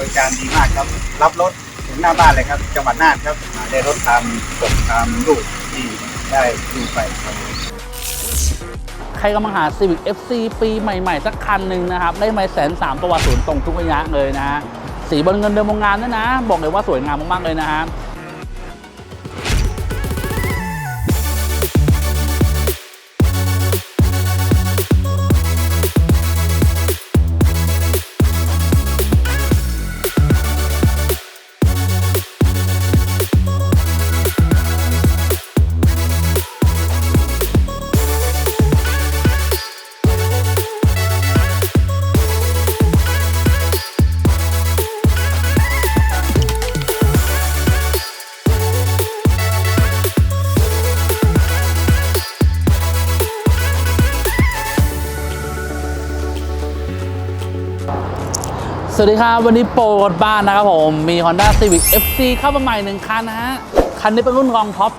บริการดีมากครับ รับรถถึงหน้าบ้านเลยครับ จังหวัดน่านครับมาได้รถตามปกตามรูปที่ได้ดูไปครับ ใครกำลังหา Civic FC ปีใหม่ๆ สักคันหนึ่งนะครับ ได้ไม่แสนสามประวัติศูนย์ตรงทุกระยะเลยนะฮะสีบนเงินเดิมโรงงานด้วยนะ บอกเลยว่าสวยงามมากๆเลยนะฮะ วัสดีครับ วันนี้โปรรถบ้านนะครับผม มี Honda Civic FC เข้ามาใหม่หนึ่งคันนะฮะ คันนี้เป็นรุ่นรองท็อป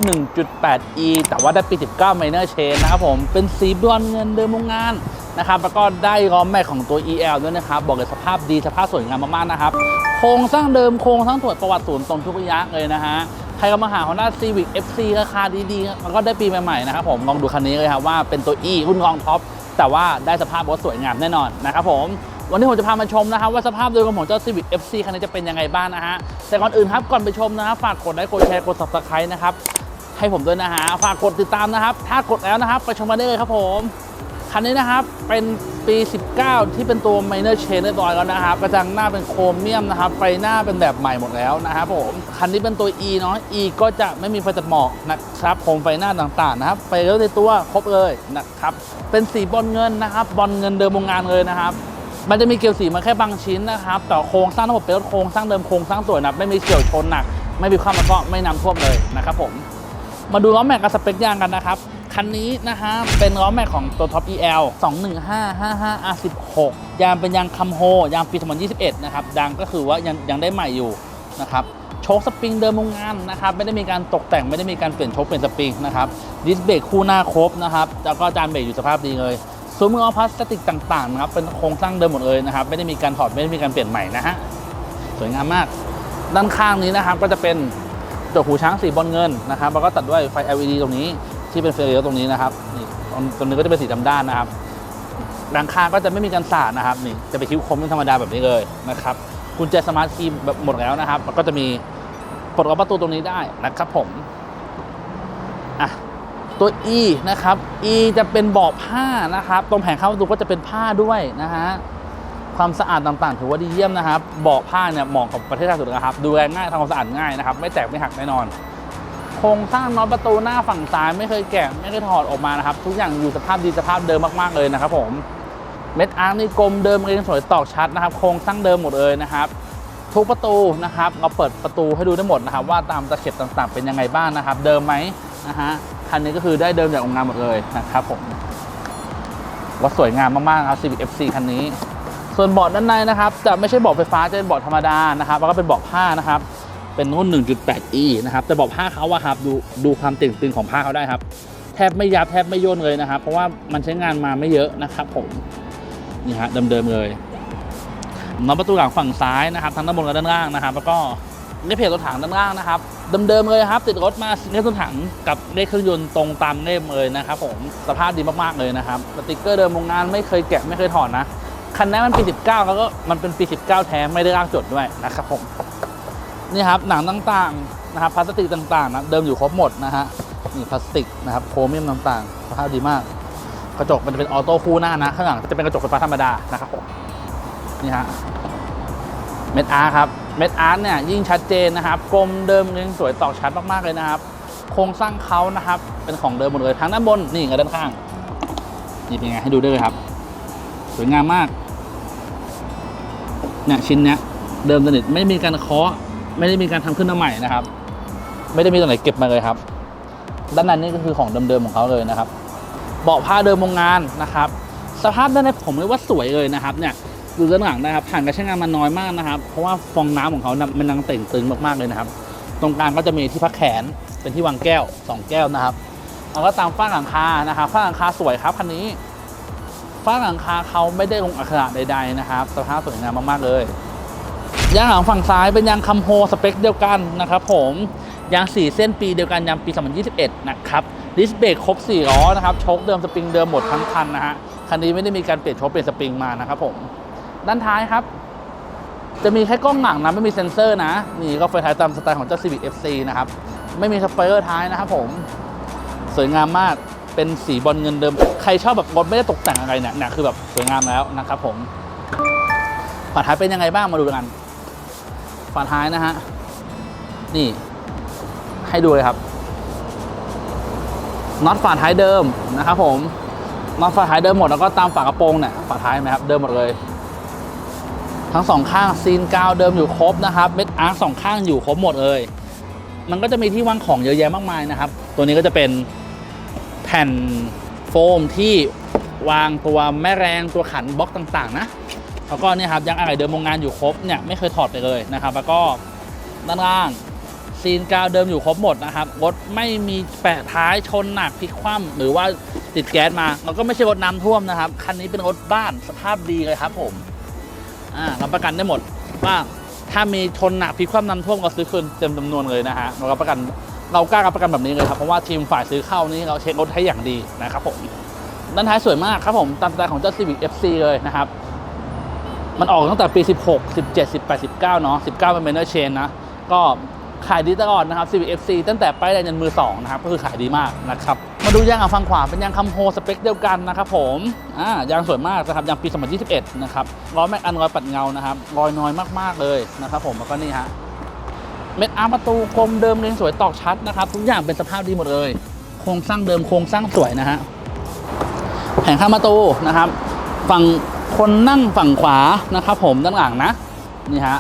1.8e แต่ว่าได้ปี 19 Minor Chain นะครับผม เป็นสีบรอนเงินเดิมโรงงานนะครับ แล้วก็ได้ล้อแม็กของตัว EL ด้วยนะครับ บอกเลยสภาพดีสภาพสวยงามมากๆนะครับ โครงสร้างเดิมโครงสร้างตรวจประวัติศูนย์ตรงทุกระยะเลยนะฮะใครก็มาหา Honda Civic FC ราคาดีๆแล้วก็ได้ปีใหม่ๆนะครับผมลองดูคันนี้เลยครับว่าเป็นตัว E รุ่นรองท็อปแต่ว่าได้สภาพรถสวยงามแน่นอนนะครับผม วันนี้ผมจะพามาชมนะครับว่าสภาพโดยรวมของเจ้า Civic FC คันนี้จะเป็นยังไงบ้างนะฮะแต่ก่อนอื่นครับก่อนไปชมนะครับฝากกดไลค์กดแชร์กด subscribe นะครับให้ผมด้วยนะฮะฝากกดติดตามนะครับ ถ้ากดแล้วนะครับ ไปชมกันได้เลยครับผมคันนี้นะครับเป็นปี 19 ที่เป็นตัว minor chain เรียบร้อยแล้วนะครับกระจังหน้าเป็นโครเมียมนะครับ ไฟหน้าเป็นแบบใหม่หมดแล้วนะครับผมคันนี้เป็นตัว E เนาะ E ก็จะไม่มีไฟตัดหมอกนะครับโคมไฟหน้าต่างๆนะครับไฟเลี้ยวในตัวครบเลยนะครับเป็นสีบอลเงินนะครับบอลเงินเดิมโรงงานเลยนะครับ มันจะมีเกลียวสีมาแค่บางชิ้นนะครับแต่โครงสร้างทั้งหมดเป็นรถโครงสร้างเดิมโครงสร้างสวยนะไม่มีเฉียวชนหนัก ไม่มีความแล้วก็ไม่น้ำท่วมเลยนะครับผมมาดูล้อแม็กกับสเปคยางกันนะครับคันนี้นะฮะเป็นล้อแม็กของตัวท็อป EL 21555 R16 ยางเป็นยางคัมโฮยางปี 2021 นะครับยางก็คือว่ายังยังได้ใหม่อยู่นะครับโชคสปริงเดิมโรงงานนะครับไม่ได้มีการตกแต่งไม่ได้มีการเปลี่ยนโชคเปลี่ยนสปริงนะครับดิสเบรกคู่หน้าครบนะครับแล้วก็จานเบรกอยู่สภาพดีเลย ซุ้มล้ออพลาสติกต่างๆนะครับเป็นโครงสร้างเดิมหมดเลยนะครับ ไม่ได้มีการถอดไม่ได้มีการเปลี่ยนใหม่นะฮะสวยงามมาก ด้านข้างนี้นะครับก็จะเป็นจกหูช้างสีบอลเงินนะครับแล้วก็ตัดด้วยไฟ LED ตรงนี้ที่เป็นไฟเลี้ยวตรงนี้นะครับนี่ตรงนี้ก็จะเป็นสีดำด้านนะครับหลังคาก็จะไม่มีการสาดนะครับนี่จะเป็นคิ้วคมเป็นธรรมดาแบบนี้เลยนะครับกุญแจสมาร์ทคีย์แบบหมดแล้วนะครับแล้วก็จะมีปลดล็อกประตูตรงนี้ได้นะครับผมอะ ตัว E นะครับ E จะเป็นเบาะผ้านะครับ ตรงแผงเข้าประตูก็จะเป็นผ้าด้วยนะฮะความสะอาดต่างๆ ถือว่าดีเยี่ยมนะครับเบาะผ้าเนี่ยเหมาะกับประเทศไทยสุดนะครับ ดูแลง่ายทำความสะอาดง่ายนะครับ ไม่แตกไม่หักแน่นอน โครงสร้างน็อตประตูหน้าฝั่งซ้ายไม่เคยแกะไม่เคยถอดออกมานะครับ ทุกอย่างอยู่สภาพดีสภาพเดิมมากๆเลยนะครับผมเม็ดอาร์คนี่กลมเดิมเรียงสวยตอกชัดนะครับ โครงสร้างเดิมหมดเลยนะครับ ทุกประตูนะครับเราเปิดประตูให้ดูได้หมดนะครับ ว่าตามตะเข็บต่างๆ เป็นยังไงบ้างนะครับ เดิมไหมนะฮะ คันนี้ก็คือได้เดิมจากโรงงานหมดเลยนะครับผมว่าสวยงามมากๆครับ Civic FC คันนี้ ส่วนเบาะด้านในนะครับ จะไม่ใช่เบาะไฟฟ้าจะเป็นเบาะธรรมดานะครับแล้วก็เป็นเบาะผ้านะครับ เป็นรุ่น 1.8e นะครับแต่เบาะผ้าเขาอะครับดูดูความต่งตึงของผ้าเขาได้ครับ แทบไม่ยับแทบไม่ย่นเลยนะครับ เพราะว่ามันใช้งานมาไม่เยอะนะครับผมนี่ฮะเดิมๆเลยน็อตประตูหลังฝั่งซ้ายนะครับทั้งด้านบนและด้านล่างนะครับ แล้วก็ เลขเพจรถถังด้านล่างนะครับเดิมๆเลยครับติดรถมาเลขรถถังกับเลขเครื่องยนต์ตรงตามเล่มเลยนะครับผมสภาพดีมากๆเลยนะครับสติกเกอร์เดิมโรงงานไม่เคยแกะไม่เคยถอดนะคันนี้มันปี 19แล้วก็มันเป็นปี 19 แท้ไม่ได้ร่างจดด้วยนะครับผมนี่ครับหนังต่างๆนะครับพลาสติกต่างๆนะเดิมอยู่ครบหมดนะฮะนี่พลาสติกนะครับโครเมียมต่างๆสภาพดีมาก กระจกมันจะเป็นออโต้คู่หน้านะข้างหลังจะเป็นกระจกไฟฟ้าธรรมดานะครับผมนี่ฮะ เม็ดอาร์ครับ เม็ดอาร์เนี่ยยิ่งชัดเจนนะครับ กลมเดิมยังสวยตอกชัดมากๆเลยนะครับ โครงสร้างเขานะครับ เป็นของเดิมหมดเลยทั้งด้านบนนี่กับด้านข้าง นี่เป็นไงให้ดูด้วยเลยครับ สวยงามมาก เนี่ยชิ้นเนี้ยเดิมสนิทไม่มีการเคาะไม่ได้มีการทำขึ้นมาใหม่นะครับ ไม่ได้มีตรงไหนเก็บมาเลยครับ ด้านในนี่ก็คือของเดิมๆของเขาเลยนะครับ เบาะผ้าเดิมโรงงานนะครับ สภาพด้านในผมเรียกว่าสวยเลยนะครับ เนี่ย ดูด้านหลังนะครับผ่านการใช้งานมาน้อยมากนะครับ เพราะว่าฟองน้ำของเขานะมันนังเต่งตึงมากๆเลยนะครับ ตรงกลางก็จะมีที่พักแขนเป็นที่วางแก้วสองแก้วนะครับแล้วก็ตามฝ้าหลังคานะครับฝ้าหลังคาสวยครับคันนี้ฝ้าหลังคาเขาไม่ได้ลงอักขระใด ๆนะครับสภาพสวยงามมากๆเลยยางหลังฝั่งซ้ายเป็นยางคัมโฮสเปคเดียวกันนะครับผมยาง 4 เส้นปีเดียวกันยางปี 2021 นะครับดิสเบรกครบ 4 ล้อนะครับโชคเดิมสปริงเดิมหมดทั้งคันนะฮะคันนี้ไม่ได้มีการเปลี่ยนโชคเปลี่ยนสปริงมานะครับผม ด้านท้ายครับ จะมีแค่กล้องหลังนะไม่มีเซ็นเซอร์นะ นี่ก็ไฟท้ายตามสไตล์ของเจ้า Civic FC นะครับ ไม่มีสปอยเลอร์ท้ายนะครับผม สวยงามมากเป็นสีบอลเงินเดิม ใครชอบแบบรถไม่ได้ตกแต่งอะไรเนี่ยเนี่ยคือแบบสวยงามแล้วนะครับผมฝาท้ายเป็นยังไงบ้างมาดูกันฝาท้ายนะฮะนี่ ให้ดูเลยครับน็อตฝาท้ายเดิมนะครับผมน็อตฝาท้ายเดิมหมดแล้วก็ตามฝากระโปรงเนี่ยฝาท้ายไหมครับเดิมหมดเลย ทั้งสองข้างซีนกาวเดิมอยู่ครบนะครับเม็ดอาร์คสองข้างอยู่ครบหมดเลยมันก็จะมีที่วางของเยอะแยะมากมายนะครับ ตัวนี้ก็จะเป็นแผ่นโฟมที่วางตัวแม่แรงตัวขันบล็อกต่างๆ นะแล้วก็เนี่ยครับยังอะไรเดิมโรงงานอยู่ครบเนี่ยไม่เคยถอดไปเลยนะครับ แล้วก็ด้านล่างซีนกาวเดิมอยู่ครบหมดนะครับรถไม่มีแปะท้ายชนหนักพลิกคว่ำหรือว่าติดแก๊สมาแล้วก็ไม่ใช่รถน้ำท่วมนะครับ คันนี้เป็นรถบ้านสภาพดีเลยครับผม อ่ารับประกันได้หมดว่าถ้ามีชนหนักพิคว่ำน้ำท่วมก็ซื้อคืนเต็มจำนวนเลยนะฮะเรารับประกันเรากล้ารับประกันแบบนี้เลยครับเพราะว่าทีมฝ่ายซื้อเข้านี่เราเช็ครถให้อย่างดีนะครับผมด้านท้ายสวยมากครับผมตามสไตล์ของเจ้า Civic FC เลยนะครับ มันออกตั้งแต่ปี 16 17 18 19 เนาะ19 เป็น Minor Chain นนะ ก็ขายดีตลอดนะครับ Civic FC ตั้งแต่ป้ายแดงยันมือ2นะครับ ก็คือขายดีมากนะครับ มาดูยางอะฝั่งขวาเป็นยางคัมโฮสเปคเดียวกันนะครับผมอ่ายางสวยมากนะครับยางปี 2021 นะครับล้อแม็กอันรอยปัดเงานะครับรอยน้อยมากๆเลยนะครับผมแล้วก็นี่ฮะเม็ดอาร์มประตูคมเดิมเรียงสวยตอกชัดนะครับทุกอย่างเป็นสภาพดีหมดเลย โครงสร้างเดิมโครงสร้างสวยนะฮะแผงข้างประตูนะครับ ฝั่งคนนั่งฝั่งขวานะครับผมด้านหลังนะนี่ฮะ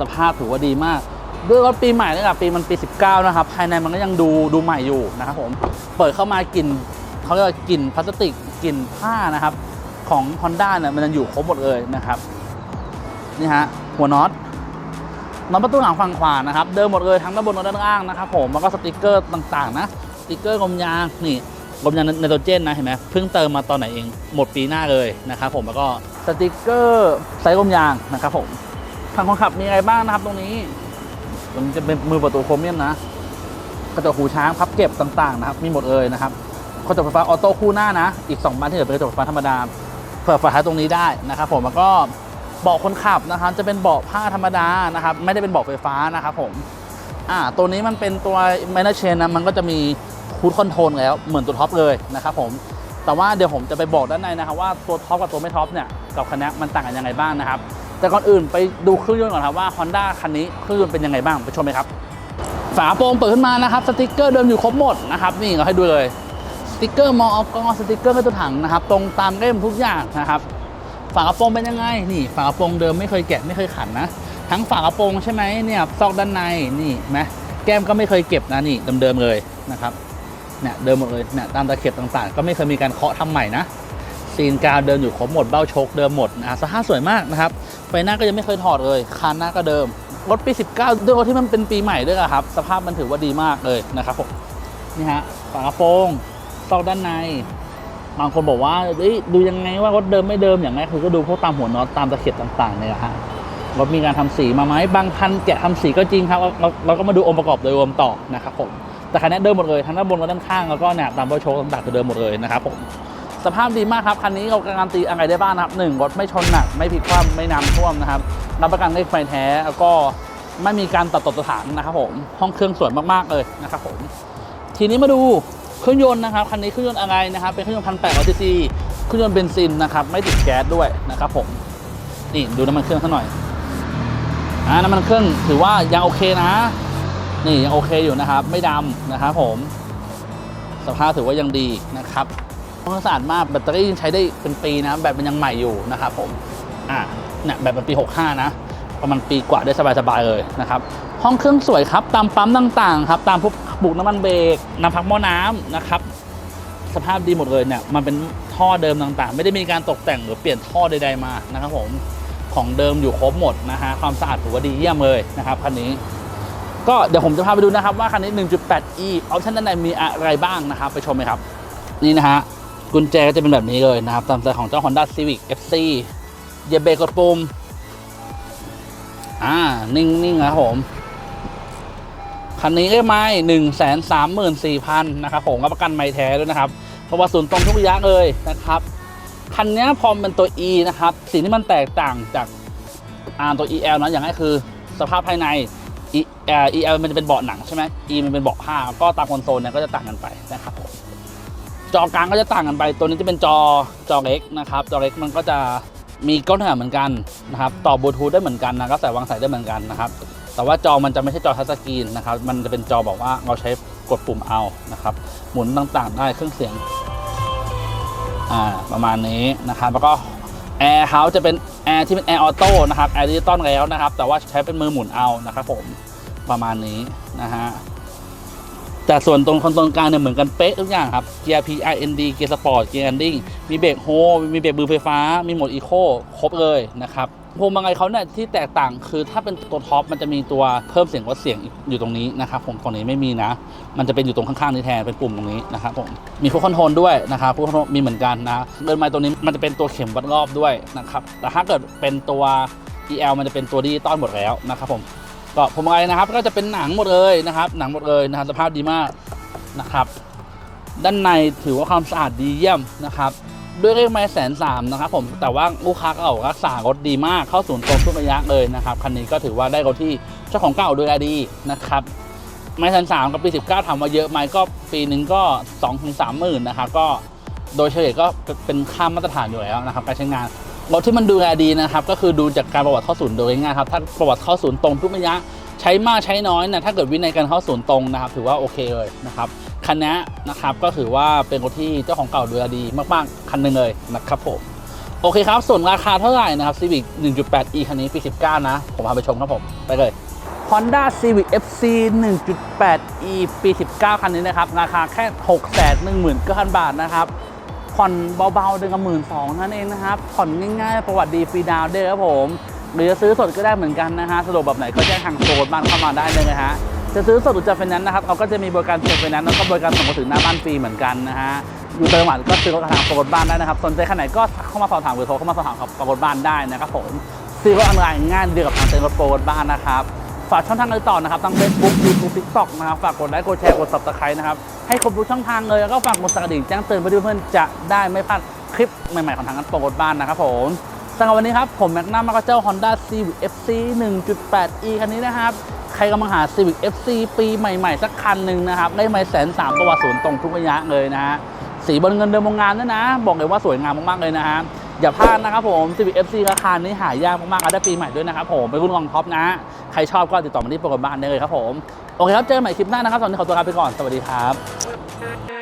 สภาพถือว่าดีมาก ด้วยรถปีใหม่เลยครับปีมันปี 19 นะครับ ภายในมันก็ยังดูดูใหม่อยู่นะครับผม เปิดเข้ามากลิ่นเขาเรียกว่ากลิ่นพลาสติกกลิ่นผ้านะครับ ของ Honda เนี่ยมันยังอยู่ครบหมดเลยนะครับนี่ฮะหัวน็อตน็อตประตูหลังฝั่งขวานะครับ เดิมหมดเลยทั้งด้านบนและด้านล่างนะครับผมแล้วก็สติกเกอร์ต่างๆนะสติกเกอร์กลมยางนี่ลมยางไนโตรเจนนะเห็นไหมเพิ่งเติมมาตอนไหนเองหมดปีหน้าเลยนะครับผมแล้วก็สติกเกอร์ไซส์ลมยางนะครับผมทางคนขับมีอะไรบ้างนะครับตรงนี้ ตรงนี้จะเป็นมือประตูโครเมียมนะกระจกหูช้างพับเก็บต่างๆนะครับ มีหมดเลยนะครับกระจกไฟฟ้าออโต้คู่หน้านะ อีก 2บานที่เหลือเป็นกระจกไฟฟ้าธรรมดาเปิดฝาท้ายตรงนี้ได้นะครับผมแล้วก็เบาะคนขับนะครับ จะเป็นเบาะผ้าธรรมดานะครับ ไม่ได้เป็นเบาะไฟฟ้านะครับผมอ่าตัวนี้มันเป็นตัว m a n a g e นะมันก็จะมีคูดคอนโทรลแล้วเหมือนตัวท็อปเลยนะครับผมแต่ว่าเดี๋ยวผมจะไปบอกด้านในนะครับว่าตัวท็อปกับตัวไม่ท็อปเนี่ยกับคันนี้มันต่างกันยังไงบ้างนะครับ แต่ก่อนอื่นไปดูเครื่องยนต์ก่อนครับว่า Honda คันนี้เครื่องยนต์เป็นยังไงบ้างไปชมเลยครับ ฝาโปร่งเปิดขึ้นมานะครับสติกเกอร์เดิมอยู่ครบหมดนะครับนี่เราให้ดูเลยสติกเกอร์มออกอสติกเกอร์กระตัวถังนะครับตรงตามเล่มทุกอย่างนะครับฝากระโปรงเป็นยังไงนี่ฝากระโปรงเดิมไม่เคยแกะไม่เคยขันนะทั้งฝากระโปรงใช่ไหมเนี่ยซอกด้านในนี่ไหมแก้มก็ไม่เคยเก็บนะนี่เดิมๆเลยนะครับเนี่ยเดิมหมดเลยเนี่ยตามตะเข็บต่างๆ ก็ไม่เคยมีการเคาะทำใหม่นะซีนกาวเดิมอยู่ครบหมดเบ้าโชคเดิมหมดนะสภาพสวยมากนะครับ ไฟหน้าก็ยังไม่เคยถอดเลยคานหน้าก็เดิมรถปี 19 ด้วยที่มันเป็นปีใหม่ด้วยครับ สภาพมันถือว่าดีมากเลยนะครับผมนี่ฮะฝากระโปรงซอกด้านใน บางคนบอกว่าดูยังไงว่ารถเดิมไม่เดิมอย่างแรคือก็ดูพวกตามหัวน็อตตามตะเข็บต่างๆเนี่ยฮะรถมีการทำสีมาไหมบางคันแกะทำสีก็จริงครับเราเราเราก็มาดูองค์ประกอบโดยรวมต่อนะครับผมแต่คันนี้เดิมหมดเลยทั้งด้านบนและด้านข้างแล้วก็เนี่ยตามเบอร์โชว์ต่างๆคือเดิมหมดเลยนะครับผม สภาพดีมากครับ คันนี้เราการันตีอะไรได้บ้างนะครับหนึ่งรถไม่ชนหนัก ไม่พลิกคว่ำไม่น้ำท่วมนะครับ รับประกันเลขไฟแท้ แล้วก็ไม่มีการตัดต่อตัวถังนะครับผม ห้องเครื่องสวยมากๆเลยนะครับผม ทีนี้มาดูเครื่องยนต์นะครับ คันนี้เครื่องยนต์อะไรนะครับ เป็นเครื่องยนต์พันแปดร้อยซีซี เครื่องยนต์เบนซินนะครับ ไม่ติดแก๊สด้วยนะครับผม นี่ดูน้ำมันเครื่องเขาหน่อยอ่าน้ำมันเครื่องถือว่ายังโอเคนะ นี่ยังโอเคอยู่นะครับ ไม่ดำนะครับผม สภาพถือว่ายังดีนะครับ ห้องสะอาดมากแบตเตอรี่ยังใช้ได้เป็นปีนะแบตมันยังใหม่อยู่นะครับผมอ่าเนี่ยแบตมันปี 65 นะ ประมาณปีกว่าได้สบายๆเลยนะครับห้องเครื่องสวยครับตามปั๊มต่างๆครับตามพวกบุกน้ำมันเบรกน้ำพักหม้อน้ำนะครับสภาพดีหมดเลยเนี่ยมันเป็นท่อเดิมต่างๆ ไม่ได้มีการตกแต่งหรือเปลี่ยนท่อใด ๆมานะครับผมของเดิมอยู่ครบหมดนะฮะความสะอาดถือว่าดีเยี่ยมเลยนะครับคันนี้ ก็เดี๋ยวผมจะพาไปดูนะครับว่าคันนี้ 1.8e ออปชั่นด้านในมีอะไรบ้างนะครับไปชมเลยครับ นี่นะฮะ กุญแจก็จะเป็นแบบนี้เลยนะครับ ตามสไตล์ของเจ้า Honda Civic FC เหยียบเบรกกดปุ่ม อ่า นิ่งๆ นะครับผม คันนี้ได้ไม้หนึ่งแสนสามหมื่นสี่พันนะครับผมรับประกันไม้แท้ด้วยนะครับประวัติศูนย์ตรงทุกระยะเลยนะครับ คันนี้พอมเป็นตัว E นะครับ สิ่งที่มันแตกต่างจากอ่าตัว EL นะอย่างแรกคือ สภาพภายใน EL มันจะเป็นเบาะหนังใช่ไหม E มันเป็นเบาะผ้า ก็ตามคอนโซลเนี่ยก็จะต่างกันไปนะครับผม จอกลางก็จะต่างกันไป ตัวนี้จะเป็นจอจอเล็กนะครับ จอเล็กมันก็จะมีก้นขนาเหมือนกันนะครับ ต่อบลูทูธได้เหมือนกันนะก็ใส่วางสายได้เหมือนกันนะครับ แต่ว่าจอมันจะไม่ใช่จอทัชสกรีนนะครับ มันจะเป็นจอบอกว่าเราใช้กดปุ่มเอานะครับ หมุนต่างๆได้เครื่องเสียงอ่าประมาณนี้นะครับแล้วก็แอร์เฮาส์จะเป็นแอร์ที่เป็นแอร์ออโต้นะครับแอร์ดิจิตอลแล้วนะครับ แต่ว่าใช้เป็นมือหมุนเอานะครับผมประมาณนี้นะฮะ แต่ส่วนตรงคอนโซลกลางเนี่ยเหมือนกันเป๊ะทุกอย่างครับเกียร์ PIND เกียร์สปอร์ตเกียร์แอนดิ้งมีเบรกโฮมีเบรกมือไฟฟ้า มีโหมดอีโคครบเลยนะครับพวงมาลัยเขาเนี่ยที่แตกต่างคือถ้าเป็นตัวท็อปมันจะมีตัวเพิ่มเสียงวัดเสียงอยู่ตรงนี้นะครับผมฝั่งนี้ไม่มีนะ มันจะเป็นอยู่ตรงข้างๆนี้แทนเป็นปุ่มตรงนี้นะครับผมมีฟูคอนโทรลด้วยนะครับฟูคอนโทรลมีเหมือนกันนะเดินไม้ตัวนี้มันจะเป็นตัวเข็มวัดรอบด้วยนะครับแต่ถ้าเกิดเป็นตัว EL มันจะเป็นตัวดิจิตอลหมดแล้วนะครับผม ก็พวงมาลัยนะครับ ก็จะเป็นหนังหมดเลยนะครับ หนังหมดเลยนะครับสภาพดีมากนะครับ ด้านในถือว่าความสะอาดดีเยี่ยมนะครับ ด้วยเลขไม้แสนสามนะครับ ผมแต่ว่าลูกค้าเก่ารักษารถดีมากเข้าศูนย์ตรงทุกระยะเลยนะครับคันนี้ก็ถือว่าได้รถที่เจ้าของเก่าดูแลดีนะครับไม้แสนสามกับปี19ถามว่าเยอะไหมก็ปีหนึ่งก็2องถึงสามหมื่นนะครับก็โดยเฉลี่ยก็เป็นค่ามาตรฐานอยู่แล้วนะครับการใช้งาน รถที่มันดูแลดีนะครับ ก็คือดูจากการประวัติเข้าศูนย์โดยง่ายครับถ้าประวัติเข้าศูนย์ตรงทุกระยะใช้มากใช้น้อยนะถ้าเกิดวินัยการเข้าศูนย์ตรงนะครับ ถือว่าโอเคเลยนะครับคันนี้นะครับก็ถือว่าเป็นรถที่เจ้าของเก่าดูแลดีมากๆคันหนึ่งเลยนะครับผมโอเคครับ ส่วนราคาเท่าไหร่นะครับ Civic 1.8e คันนี้ปี 19 นะ ผมพาไปชมครับผม ไปเลย Honda Civic FC 1.8e ปี 19 คันนี้นะครับ ราคาแค่ 619,000 บาทนะครับ ผ่อนเบาๆเดือนละหมื่นสองนั่นเองนะครับ ผ่อนง่ายๆ ประวัติดีฟรีดาวน์ด้วยครับผม หรือจะซื้อสดก็ได้เหมือนกันนะฮะสะดวกแบบไหนก็แจ้งทางโซนบ้านเข้ามาได้เลยนะฮะจะซื้อสดหรือจะไฟแนนซ์นะครับเขาก็จะมีบริการเซ็นไฟแนนซ์แล้วก็บริการส่งมาถึงหน้าบ้านฟรีเหมือนกันนะฮะอยู่ต่างจังหวัดก็ซื้อรถทางโซนบ้านได้นะครับสนใจขนาดไหนก็เข้ามาสอบถามหรือโทรเข้ามาสอบถามกับโซนบ้านได้นะครับผมซื้อรถออนไลน์ง่ายเดียวกับทางเซ็นรถโปรบ้านนะครับฝากช่องทางติดต่อนะครับทั้ง Facebook YouTube TikTok นะครับฝากกดไลค์กดแชร์กด Subscribe นะครับ ให้ครบทุกช่องทางเลยแล้วก็ฝากกดสั่นกระดิ่งแจ้งเตือนเพื่อนเพื่อนๆจะได้ไม่พลาดคลิปใหม่ๆของทางกันโปรกดบ้านนะครับผมสำหรับวันนี้ครับผมแม็กนัมมาก็เจ้า Honda Civic FC 1.8e คันนี้นะครับใครกำลังหา Civic FC ปีใหม่ๆ สักคันหนึ่งนะครับได้ไม่แสนสามประวัติศูนย์ตรงทุกระยะเลยนะฮะสีบนเงินเดิมโรงงานด้วยนะ บอกเลยว่าสวยงามมากๆเลยนะฮะ อย่าพลาดนะครับผม Civic FC ราคานี้หายากมากๆอะได้ปีใหม่ด้วยนะครับผมเป็นรุ่นรองท็อปนะ ใครชอบก็ติดต่อมาที่โปรแกรมบ้านได้เลยครับผม โอเคครับ เจอกันใหม่คลิปหน้านะครับตอนนี้ขอตัวลาไปก่อน สวัสดีครับ